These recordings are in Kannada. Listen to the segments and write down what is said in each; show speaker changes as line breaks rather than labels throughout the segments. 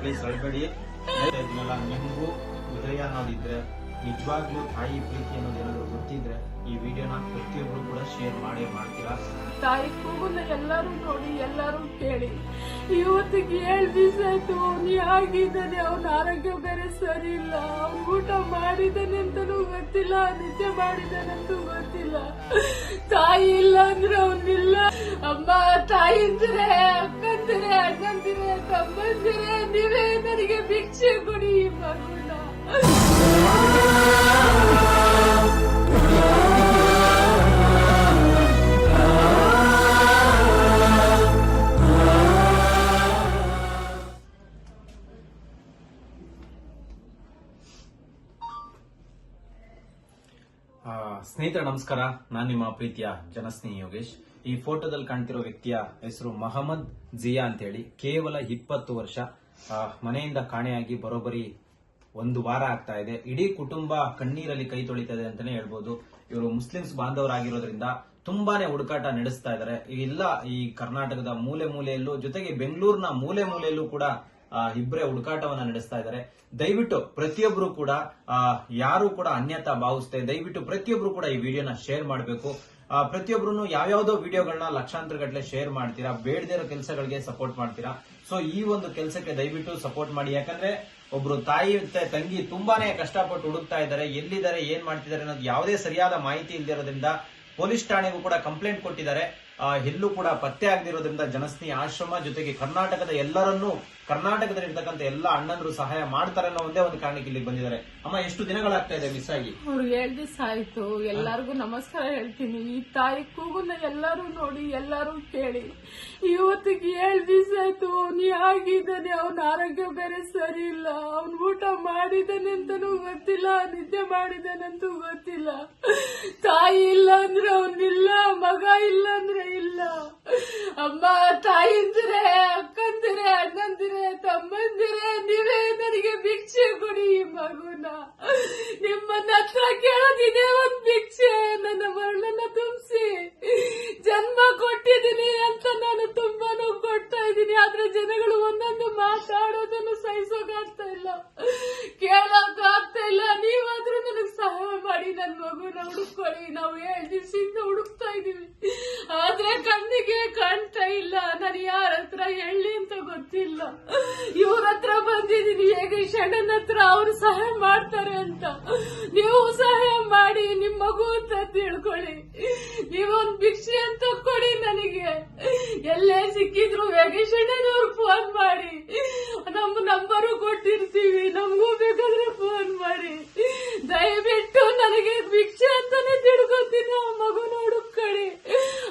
ಪ್ಲೀಸ್ ಅಳ್ಬೇಡಿ ಇದನ್ನೆಲ್ಲ ನಿಮಗೂ ಹೃದಯ ಅನ್ನೋದಿದ್ರೆ ನಿಜವಾಗ್ಲೂ ತಾಯಿ ಪ್ರೀತಿ ಅನ್ನೋದು ಏನಾದ್ರು ಗೊತ್ತಿದ್ರೆ ಈ ವಿಡಿಯೋನ ಪ್ರತಿಯೊಬ್ರು ಕೂಡ ಶೇರ್ ಮಾಡಿ ಮಾಡ್ತೀರಾ?
ತಾಯಿ ಕೂಗುನ ಎಲ್ಲರೂ ನೋಡಿ, ಎಲ್ಲರೂ ಕೇಳಿ. ಇವತ್ತಿಗೆ ಏಳು ದಿವಸ ಆಯ್ತು, ಅವನು ಆಗಿದ್ದಾನೆ ಅವನ ಆರೋಗ್ಯ ಬೇರೆ ಸರಿ ಇಲ್ಲ. ಅವ್ನು ಊಟ ಮಾಡಿದ್ದಾನೆ ಅಂತಲೂ ಗೊತ್ತಿಲ್ಲ, ನಿದ್ದೆ ಮಾಡಿದ್ದಾನೆ ಅಂತೂ ಗೊತ್ತಿಲ್ಲ. ತಾಯಿ ಇಲ್ಲ ಅಂದ್ರೆ ಅವನಿಲ್ಲ. ಅಮ್ಮ, ತಾಯಿ ಅಕ್ಕಂತಾರೆ
ಸ್ನೇಹಿತರೆ ನಮಸ್ಕಾರ. ನಾನು ನಿಮ್ಮ ಪ್ರೀತಿಯ ಜನಸ್ನೇಹಿ ಯೋಗೇಶ್. ಈ ಫೋಟೋದಲ್ಲಿ ಕಾಣ್ತಿರೋ ವ್ಯಕ್ತಿಯ ಹೆಸರು ಮಹಮ್ಮದ್ ಜಿಯಾ ಅಂತ ಹೇಳಿ ಕೇವಲ ಇಪ್ಪತ್ತು ವರ್ಷ ಮನೆಯಿಂದ ಕಾಣೆಯಾಗಿ ಬರೋಬ್ಬರಿ ಒಂದು ವಾರ ಆಗ್ತಾ ಇದೆ. ಇಡೀ ಕುಟುಂಬ ಕಣ್ಣೀರಲ್ಲಿ ಕೈ ತೊಳಿತಾ ಇದೆ ಅಂತಾನೆ ಹೇಳ್ಬೋದು. ಇವರು ಮುಸ್ಲಿಮ್ಸ್ ಬಾಂಧವರಾಗಿರೋದ್ರಿಂದ ತುಂಬಾನೇ ಹುಡುಕಾಟ ನಡೆಸ್ತಾ ಇದ್ದಾರೆ. ಇಲ್ಲ, ಈ ಕರ್ನಾಟಕದ ಮೂಲೆ ಮೂಲೆಯಲ್ಲೂ, ಜೊತೆಗೆ ಬೆಂಗಳೂರಿನ ಮೂಲೆ ಮೂಲೆಯಲ್ಲೂ ಕೂಡ ಇಬ್ಬರೇ ಹುಡುಕಾಟವನ್ನ ನಡೆಸ್ತಾ ಇದ್ದಾರೆ. ದಯವಿಟ್ಟು ಪ್ರತಿಯೊಬ್ರು ಕೂಡ ಯಾರು ಕೂಡ ಅನ್ಯತಾ ಭಾವಿಸ್ತೇವೆ ದಯವಿಟ್ಟು ಪ್ರತಿಯೊಬ್ರು ಕೂಡ ಈ ವಿಡಿಯೋನ ಶೇರ್ ಮಾಡಬೇಕು. ಪ್ರತಿಯೊಬ್ರು ಯಾವ್ಯಾವ್ದೋ ವಿಡಿಯೋಗಳನ್ನ ಲಕ್ಷಾಂತರ ಗಟ್ಟಲೆ ಶೇರ್ ಮಾಡ್ತೀರಾ, ಬೇಡದೇ ಕೆಲಸಗಳಿಗೆ ಸಪೋರ್ಟ್ ಮಾಡ್ತೀರಾ. ಸೊ ಈ ಒಂದು ಕೆಲಸಕ್ಕೆ ದಯವಿಟ್ಟು ಸಪೋರ್ಟ್ ಮಾಡಿ. ಯಾಕಂದ್ರೆ ಒಬ್ರು ತಾಯಿ ತಂಗಿ ತುಂಬಾನೇ ಕಷ್ಟಪಟ್ಟು ಹುಡುಕ್ತಾ ಇದ್ದಾರೆ, ಎಲ್ಲಿದ್ದಾರೆ, ಏನ್ ಮಾಡ್ತಿದ್ದಾರೆ ಅನ್ನೋದು ಯಾವುದೇ ಸರಿಯಾದ ಮಾಹಿತಿ ಇಲ್ದಿರೋದ್ರಿಂದ ಪೊಲೀಸ್ ಠಾಣೆಗೂ ಕೂಡ ಕಂಪ್ಲೇಂಟ್ ಕೊಟ್ಟಿದ್ದಾರೆ. ಎಲ್ಲೂ ಕೂಡ ಪತ್ತೆ ಆಗದಿರೋದ್ರಿಂದ ಜನಸ್ನೇಹಿ ಆಶ್ರಮ ಜೊತೆಗೆ ಕರ್ನಾಟಕದ ಎಲ್ಲರನ್ನೂ ಕರ್ನಾಟಕದಲ್ಲಿರ್ತಕ್ಕಂಥ ಎಲ್ಲ ಅಣ್ಣಂದ್ರು ಸಹಾಯ ಮಾಡ್ತಾರೆ ಅನ್ನೋ ಒಂದೇ ಒಂದು ಕಾರಣಕ್ಕೆ ಇಲ್ಲಿ ಬಂದಿದ್ದಾರೆ. ಅಮ್ಮ, ಎಷ್ಟು ದಿನಗಳಾಗ್ತಾ ಇದೆ ಮಿಸ್ ಆಗಿ?
ಅವ್ರಿಗೆ ಎರಡು ದಿವಸ ಆಯ್ತು. ಎಲ್ಲರಿಗೂ ನಮಸ್ಕಾರ ಹೇಳ್ತೀನಿ. ಈ ತಾಯಿ ಕೂಗುನ ಎಲ್ಲರೂ ನೋಡಿ, ಎಲ್ಲರೂ ಕೇಳಿ. ಇವತ್ತಿಗೆ ಏಳು ದಿವಸ ಆಯ್ತು. ಅವನು ಆಗಿದ್ದಾನೆ ಅವನ ಆರೋಗ್ಯ ಬೇರೆ ಸರಿ ಇಲ್ಲ. ಅವನು ಊಟ ಮಾಡಿದಾನೆ ಅಂತನೂ ಗೊತ್ತಿಲ್ಲ. ನಿದ್ದೆ ಮಾಡಿದಾನಂತೂ ಗೊತ್ತಿಲ್ಲ. ತಾಯಿ ಇಲ್ಲ ಅಂದ್ರೆ ಅವನಿಲ್ಲ ಮಗ ಇಲ್ಲ ಅಂದ್ರೆ ಇಲ್ಲ ಅಮ್ಮ, ತಾಯಿ ಅಂತಾರೆ ಅಕ್ಕಂದಿರೆ ಅಣ್ಣಂದಿರೆ ತಮ್ಮಂದಿರೆ ನೀವೇ ನನಗೆ ಭಿಕ್ಷೆ ಕೊಡಿ ಮಗುನ. ನಿಮ್ಮನ್ನ ಹತ್ರ ಕೇಳೋದಿದೆ, ಒಂದ್ ಭಿಕ್ಷೆ. ಮಗುನ ಹುಡುಕೊಳ್ಳಿ ನಾವು ಏಳು ದಿವಸದಿಂದ ಹುಡುಕ್ತಾ ಇದೀವಿ. ಆದ್ರೆ ಕಣ್ಣಿಗೆ ಕಾಣ್ತಾ ಇಲ್ಲ. ನಾನು ಯಾರ ಹತ್ರ ಹೇಳಿ ಅಂತ ಗೊತ್ತಿಲ್ಲ. ಇವ್ರ ಹತ್ರ ಬಂದಿದ್ದೀನಿ. ಹೇಗೆ ಶಣ್ಣನ ಹತ್ರ ಅವ್ರು ಸಹಾಯ ಮಾಡ್ತಾರೆ ಅಂತ. ನೀವು ಸಹಾಯ ಮಾಡಿ, ನಿಮ್ ಮಗು ಅಂತ ತಿಳ್ಕೊಳ್ಳಿ. ನೀವೊಂದ್ ಭಿಕ್ಷೆ ಅಂತ ಕೊಡಿ ನನಗೆ. ಎಲ್ಲೇ ಸಿಕ್ಕಿದ್ರು ವೆಗೇಶಣ್ಣನವ್ರು ಫೋನ್ ಮಾಡಿ. ನಮ್ಮ ನಂಬರು ಕೊಟ್ಟಿರ್ತೀವಿ ನಮಗೂ ಬೇಕಾದ್ರೆ ಫೋನ್ ಮಾಡಿ ದಯವಿಟ್ಟು ನನಗೆ ಭಿಕ್ಷೆ ಅಂತಾನೆ ತಿಳ್ಕೊತೀನಿ ಆ ಮಗುನ ಹುಡುಕಡಿ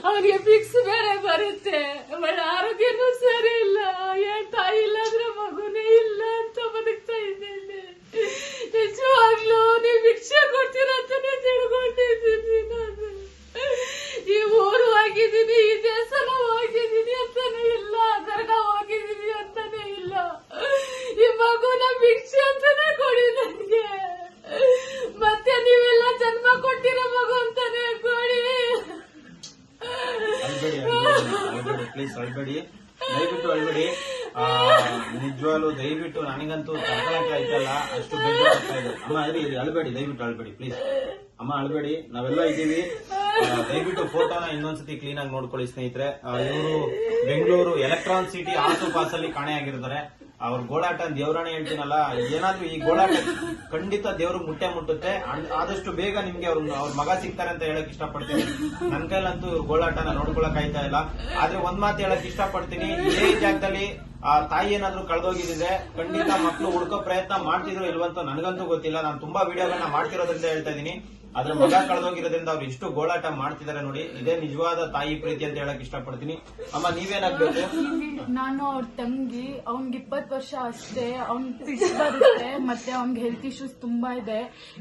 ಅವನಿಗೆ ಭಿಕ್ಸ್ ಬೇರೆ ಬರುತ್ತೆ ಒಳ್ಳೆ ಆರೋಗ್ಯನೂ ಸರಿ ಇಲ್ಲ ಏನ್ ತಾಯಿ ಇಲ್ಲ ಅಂದ್ರೆ ಮಗುನೇ ಇಲ್ಲ ಅಂತ ಬದುಕ್ತಾ ಇದ್ದೇನೆ ನಿಜವಾಗ್ಲೂ ನೀವು ಭಿಕ್ಷೆ ಕೊಡ್ತೀರ ಅಂತಾನೆ ತಿಳ್ಕೊಂಡಿದ್ದೀನಿ ನಾನು ಈ ಊರು ಹೋಗಿದ್ದೀನಿ ಈ ದೇಶನ ಹೋಗಿದ್ದೀನಿ ಅಂತಾನೆ ಇಲ್ಲ ದರ್ಗಾ ಹೋಗಿದ್ದೀನಿ ಅಂತಾನೆ ಇಲ್ಲ ಈ ಮಗುನ ಭಿಕ್ಷೆ ಅಂತಾನೆ ಕೊಡಿ ನನಗೆ ಮತ್ತೆ ನೀವೆಲ್ಲ ಜನ್ಮ ಕೊಟ್ಟಿರೋ ಮಗು ಅಂತಾನೆ ಕೊಡಿ
ಪ್ಲೀಸ್ ಅಳ್ಬೇಡಿ ದಯವಿಟ್ಟು ಅಳ್ಬೇಡಿ ನಿಜವಾಗ್ಲು ದಯವಿಟ್ಟು ನನಗಂತೂ ತಡ್ಕೊಳಕ್ಕೆ ಆಯ್ತಲ್ಲ, ಅಷ್ಟು ಇದೆ ಅಮ್ಮ ಅದ್ರಿ ಇಲ್ಲಿ ಅಳ್ಬೇಡಿ, ದಯವಿಟ್ಟು ಅಳ್ಬೇಡಿ ಪ್ಲೀಸ್ ಅಮ್ಮ, ಅಳ್ಬೇಡಿ, ನಾವೆಲ್ಲ ಇದ್ದೀವಿ. ದಯವಿಟ್ಟು ಫೋಟೋನ ಇನ್ನೊಂದ್ಸತಿ ಕ್ಲೀನ್ ಆಗಿ ನೋಡ್ಕೊಳ್ಳಿ ಸ್ನೇಹಿತರೆ. ಇವರು Bengaluru electronic city auto pass ಅಲ್ಲಿ ಕಾಣೆಯಾಗಿರ್ತಾರೆ. ಅವ್ರ ಗೋಳಾಟ ದೇವ್ರಾಣೆ ಹೇಳ್ತೀನಲ್ಲ, ಏನಾದ್ರೂ ಈ ಗೋಳಾಟ ಖಂಡಿತ ದೇವ್ರಿಗೆ ಮುಟ್ಟೆ ಮುಟ್ಟುತ್ತೆ. ಆದಷ್ಟು ಬೇಗ ನಿಮ್ಗೆ ಅವ್ರ ಅವ್ರ ಮಗ ಸಿಗ್ತಾರೆ ಅಂತ ಹೇಳಕ್ ಇಷ್ಟಪಡ್ತೀನಿ. ನನ್ ಕೈಲಂತೂ ಗೋಳಾಟನ ನೋಡ್ಕೊಳಕ್ ಆಯ್ತಾ ಇಲ್ಲ. ಆದ್ರೆ ಒಂದ್ ಮಾತು ಹೇಳಕ್ ಇಷ್ಟಪಡ್ತೀನಿ. ಇದೇ ಜಾಗದಲ್ಲಿ ಆ ತಾಯಿ ಏನಾದ್ರು ಕಳೆದೋಗಿದ್ರೆ ಖಂಡಿತ ಮಕ್ಕಳು ಹುಡ್ಕೋ ಪ್ರಯತ್ನ ಮಾಡ್ತಿದ್ರು ಇಲ್ವಂತ ನನಗಂತೂ ಗೊತ್ತಿಲ್ಲ. ನಾನು ತುಂಬಾ ವಿಡಿಯೋಗಳನ್ನ ಮಾಡ್ತಿರೋದ್ರಿಂದ ಹೇಳ್ತಾ ಇದೀನಿ. ಆದ್ರೆ ಮಗ ಕಳೆದೋಗಿರೋದ್ರಿಂದ ಅವ್ರು ಎಷ್ಟು ಗೋಳಾಟ ಮಾಡ್ತಿದ್ದಾರೆ ನೋಡಿ, ಇದೇ ನಿಜವಾದ ತಾಯಿ ಪ್ರೀತಿ ಅಂತ ಹೇಳಕ್ ಇಷ್ಟಪಡ್ತೀನಿ. ಅಮ್ಮ, ನೀವೇನಾಗ್ಬೇಕು?
ನಾನು ಅವ್ರ ತಂಗಿ, ಅವ್ನ್ಗೆ ಇಪ್ಪತ್ ವರ್ಷ ಅಷ್ಟೇ, ಅವ್ನ್ ಬರುತ್ತೆ, ಮತ್ತೆ ಅವ್ನ್ಗೆ ಹೆಲ್ತ್ ಇಶ್ಯೂಸ್ ತುಂಬಾ ಇದೆ.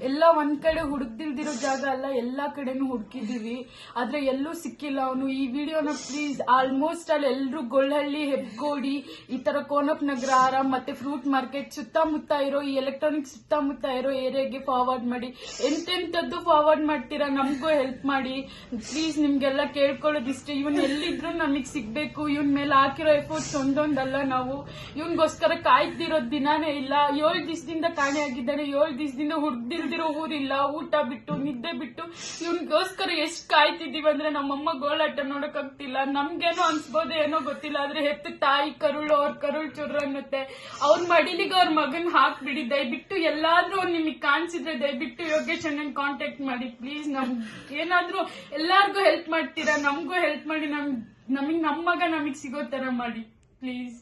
ಎಲ್ಲ ಒಂದ್ ಕಡೆ ಹುಡುಕ್ದಿಲ್ದಿರೋ ಜಾಗ ಅಲ್ಲ, ಎಲ್ಲಾ ಕಡೆನೂ ಹುಡುಕಿದೀವಿ ಆದ್ರೆ ಎಲ್ಲೂ ಸಿಕ್ಕಿಲ್ಲ ಅವನು. ಈ ವಿಡಿಯೋನ ಪ್ಲೀಸ್ ಆಲ್ಮೋಸ್ಟ್ ಅಲ್ಲಿ ಎಲ್ರು ಗೊಳ್ಳಹಳ್ಳಿ ಹೆಬ್ಗೋಡಿ, ಈ ತರ ಕೋನಪ್ ನಗರ, ಆರಾಮ್, ಮತ್ತೆ ಫ್ರೂಟ್ ಮಾರ್ಕೆಟ್ ಸುತ್ತಮುತ್ತ ಇರೋ, ಈ ಎಲೆಕ್ಟ್ರಾನಿಕ್ ಸುತ್ತಮುತ್ತ ಇರೋ ಏರಿಯಾಗೆ ಫಾರ್ವರ್ಡ್ ಮಾಡಿ. ಎಂತೆಂಥದ್ದು ಫಾರ್ವರ್ಡ್ ಮಾಡ್ತೀರಾ? ನಮಗೂ ಹೆಲ್ಪ್ ಮಾಡಿ. ಪ್ಲೀಸ್ ನಿಮ್ಗೆಲ್ಲ ಕೇಳ್ಕೊಳ್ಳೋದಿಷ್ಟೇ. ಇವನ್ ಎಲ್ಲಿದ್ರು ನಮಗ್ ಸಿಗ್ಬೇಕು. ಇವನ್ ಮೇಲೆ ಹಾಕಿರೋ ಎಫರ್ಟ್ಸ್ ಒಂದೊಂದಲ್ಲ ನಾವು. ಇವನ್ಗೋಸ್ಕರ ಕಾಯ್ದಿರೋ ದಿನಾನೇ ಇಲ್ಲ. ಏಳು ದಿವಸದಿಂದ ಕಾಣೆ ಆಗಿದ್ದಾನೆ. ಏಳು ದಿವಸದಿಂದ ಹುಡ್ದಿಲ್ದಿರೋ ಊರಿಲ್ಲ. ಊಟ ಬಿಟ್ಟು, ನಿದ್ದೆ ಬಿಟ್ಟು ಇವನ್ಗೋಸ್ಕರ ಎಷ್ಟ್ ಕಾಯ್ತಿದೀವಿ ಅಂದ್ರೆ ನಮ್ಮಮ್ಮ ಗೋಳಾಟ ನೋಡಕ್ ಆಗ್ತಿಲ್ಲ ನಮ್ಗೇನೋ ಅನ್ಸ್ಬೋದು ಏನೋ ಗೊತ್ತಿಲ್ಲ. ಆದ್ರೆ ಹೆತ್ತ ತಾಯಿ ಕರುಳು, ಅವ್ರ ಕರುಳು ಚುರ್ರು ಅನ್ನತ್ತೆ. ಅವ್ರ ಮಡಿಲಿಗೆ ಅವ್ರ ಮಗನ್ ಹಾಕ್ಬಿಡಿ. ದಯವಿಟ್ಟು ಎಲ್ಲಾದ್ರೂ ನಿಮಗೆ ಕಾಣಿಸಿದ್ರೆ ದಯವಿಟ್ಟು ಯೋಗೇಶ್ ಅಣ್ಣನ್ ಕಾಂಟ್ಯಾಕ್ಟ್ ಮಾಡಿ ಪ್ಲೀಸ್ ನಮ್, ಏನಾದ್ರೂ ಎಲ್ಲಾರ್ಗೂ ಹೆಲ್ಪ್ ಮಾಡ್ತೀರಾ? ನಮಗೂ ಹೆಲ್ಪ್ ಮಾಡಿ, ನಮ್, ನಮಗ್ ನಮ್ಮ ಮಗ ನಮಗ್ ಸಿಗೋ ತರ ಮಾಡಿ please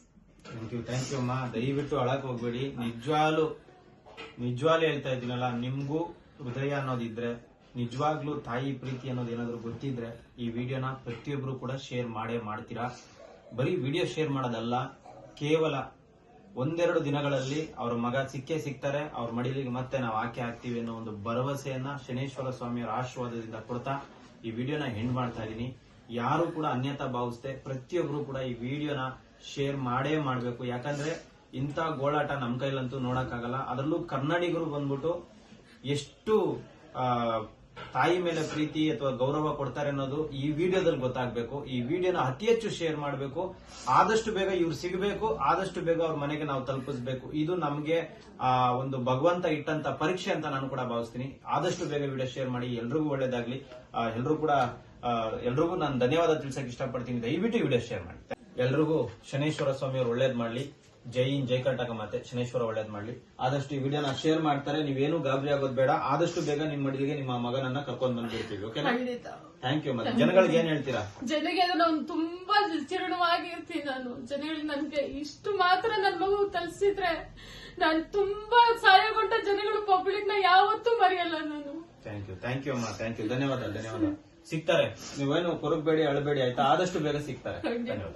thank you thank you ಅಮ್ಮ. ದಯವಿಟ್ಟು ಅಳಕ್ ಹೋಗ್ಬೇಡಿ. ನಿಜವಾಗ್ಲು ನಿಜವಾಗ್ಲು ಹೇಳ್ತಾ ಇದ್ದೀನಲ್ಲ, ನಿಮ್ಗೂ ಹೃದಯ ಅನ್ನೋದಿದ್ರೆ, ನಿಜವಾಗ್ಲೂ ತಾಯಿ ಪ್ರೀತಿ ಅನ್ನೋದು ಏನಾದ್ರು ಗೊತ್ತಿದ್ರೆ, ಈ ವಿಡಿಯೋನ ಪ್ರತಿಯೊಬ್ರು ಕೂಡ ಶೇರ್ ಮಾಡೇ ಮಾಡ್ತೀರಾ? ಬರೀ ವಿಡಿಯೋ ಶೇರ್ ಮಾಡೋದಲ್ಲ, ಕೇವಲ ಒಂದೆರಡು ದಿನಗಳಲ್ಲಿ ಅವ್ರ ಮಗ ಸಿಕ್ಕೇ ಸಿಗ್ತಾರೆ. ಅವ್ರ ಮಡಿಲಿಗೆ ಮತ್ತೆ ನಾವು ಆಕೆ ಹಾಕ್ತೀವಿ ಅನ್ನೋ ಒಂದು ಭರವಸೆಯನ್ನ ಶನೇಶ್ವರ ಸ್ವಾಮಿಯವರ ಆಶೀರ್ವಾದದಿಂದ ಕೊಡ್ತಾ ಈ ವಿಡಿಯೋನ ಹೆಂಡ್ ಮಾಡ್ತಾ ಇದೀನಿ. ಯಾರು ಕೂಡ ಅನ್ಯತಾ ಭಾವಿಸ್ತೆ ಪ್ರತಿಯೊಬ್ರು ಕೂಡ ಈ ವಿಡಿಯೋನ ಶೇರ್ ಮಾಡೇ ಮಾಡಬೇಕು. ಯಾಕಂದ್ರೆ ಇಂಥ ಗೋಳಾಟ ನಮ್ಮ ಕೈಲಂತೂ ನೋಡಕ್ಕಾಗಲ್ಲ. ಅದರಲ್ಲೂ ಕನ್ನಡಿಗರು ಬಂದ್ಬಿಟ್ಟು ಎಷ್ಟು ತಾಯಿ ಮೇಲೆ ಪ್ರೀತಿ ಅಥವಾ ಗೌರವ ಕೊಡ್ತಾರೆ ಅನ್ನೋದು ಈ ವಿಡಿಯೋದಲ್ಲಿ ಗೊತ್ತಾಗಬೇಕು. ಈ ವಿಡಿಯೋನ ಅತಿ ಹೆಚ್ಚು ಶೇರ್ ಮಾಡಬೇಕು. ಆದಷ್ಟು ಬೇಗ ಇವ್ರು ಸಿಗಬೇಕು. ಆದಷ್ಟು ಬೇಗ ಅವ್ರ ಮನೆಗೆ ನಾವು ತಲುಪಿಸಬೇಕು. ಇದು ನಮಗೆ ಒಂದು ಭಗವಂತ ಇಟ್ಟಂತ ಪರೀಕ್ಷೆ ಅಂತ ನಾನು ಕೂಡ ಭಾವಿಸ್ತೀನಿ. ಆದಷ್ಟು ಬೇಗ ವಿಡಿಯೋ ಶೇರ್ ಮಾಡಿ. ಎಲ್ರಿಗೂ ಒಳ್ಳೇದಾಗ್ಲಿ. ಎಲ್ರೂ ಕೂಡ ಎಲ್ರಿಗೂ ನಾನು ಧನ್ಯವಾದ ತಿಳ್ಸಕ್ ಇಷ್ಟಪಡ್ತೀನಿ. ದಯವಿಟ್ಟು ವಿಡಿಯೋ ಶೇರ್ ಮಾಡಿ. ಎಲ್ರಿಗೂ ಶನೇಶ್ವರ ಸ್ವಾಮಿ ಅವ್ರು ಒಳ್ಳೇದ್ ಮಾಡ್ಲಿ. ಜೈ ಇನ್ ಜೈ ಕರ್ನಾಟಕ ಮಾತೆ ಶನೇಶ್ವರ ಒಳ್ಳೇದ್ ಮಾಡ್ಲಿ. ಆದಷ್ಟು ಈ ವಿಡಿಯೋನ ಶೇರ್ ಮಾಡ್ತಾರೆ ನೀವೇನು ಗಾಬರಿ ಆಗೋದ್ ಬೇಡ. ಆದಷ್ಟು ಬೇಗ ನಿಮ್ಮ ಮಡಿಲಿಗೆ ನಿಮ್ಮ ಮಗನನ್ನ ಕರ್ಕೊಂಡ್ ಬಂದ್ಬಿಡ್ತೀವಿ ಓಕೆನಾ
ಖಂಡಿತ.
ಥ್ಯಾಂಕ್ ಯು ಮತ್ತೆ ಜನಗಳಿಗೆ ಏನ್ ಹೇಳ್ತೀರಾ?
ಜನಗೆ ಅದು ನಾನು ತುಂಬಾ ಚಿರಣವಾಗಿರ್ತೀನಿ ನಾನು. ಜನಗಳಿಗೆ ನನ್ಗೆ ಇಷ್ಟು ಮಾತ್ರ ನನ್ ಮಗು ತಲ್ಸಿದ್ರೆ ನಾನು ತುಂಬಾ ಸಹಾಯಗೊಂಡ ಜನಗಳು ಪಬ್ಲಿಕ್ನ ಯಾವತ್ತೂ ಮರೆಯಲ್ಲ ನಾನು.
ಥ್ಯಾಂಕ್ ಯು ಥ್ಯಾಂಕ್ ಯು ಅಮ್ಮ ಥ್ಯಾಂಕ್ ಯು ಧನ್ಯವಾದ ಧನ್ಯವಾದ. ಸಿಗ್ತಾರೆ. ನೀವೇನು ಕೊರಗಬೇಡಿ ಅಳಬೇಡಿ ಆಯ್ತಾ? ಆದಷ್ಟು ಬೇಗ ಸಿಗ್ತಾರೆ. ಧನ್ಯವಾದ.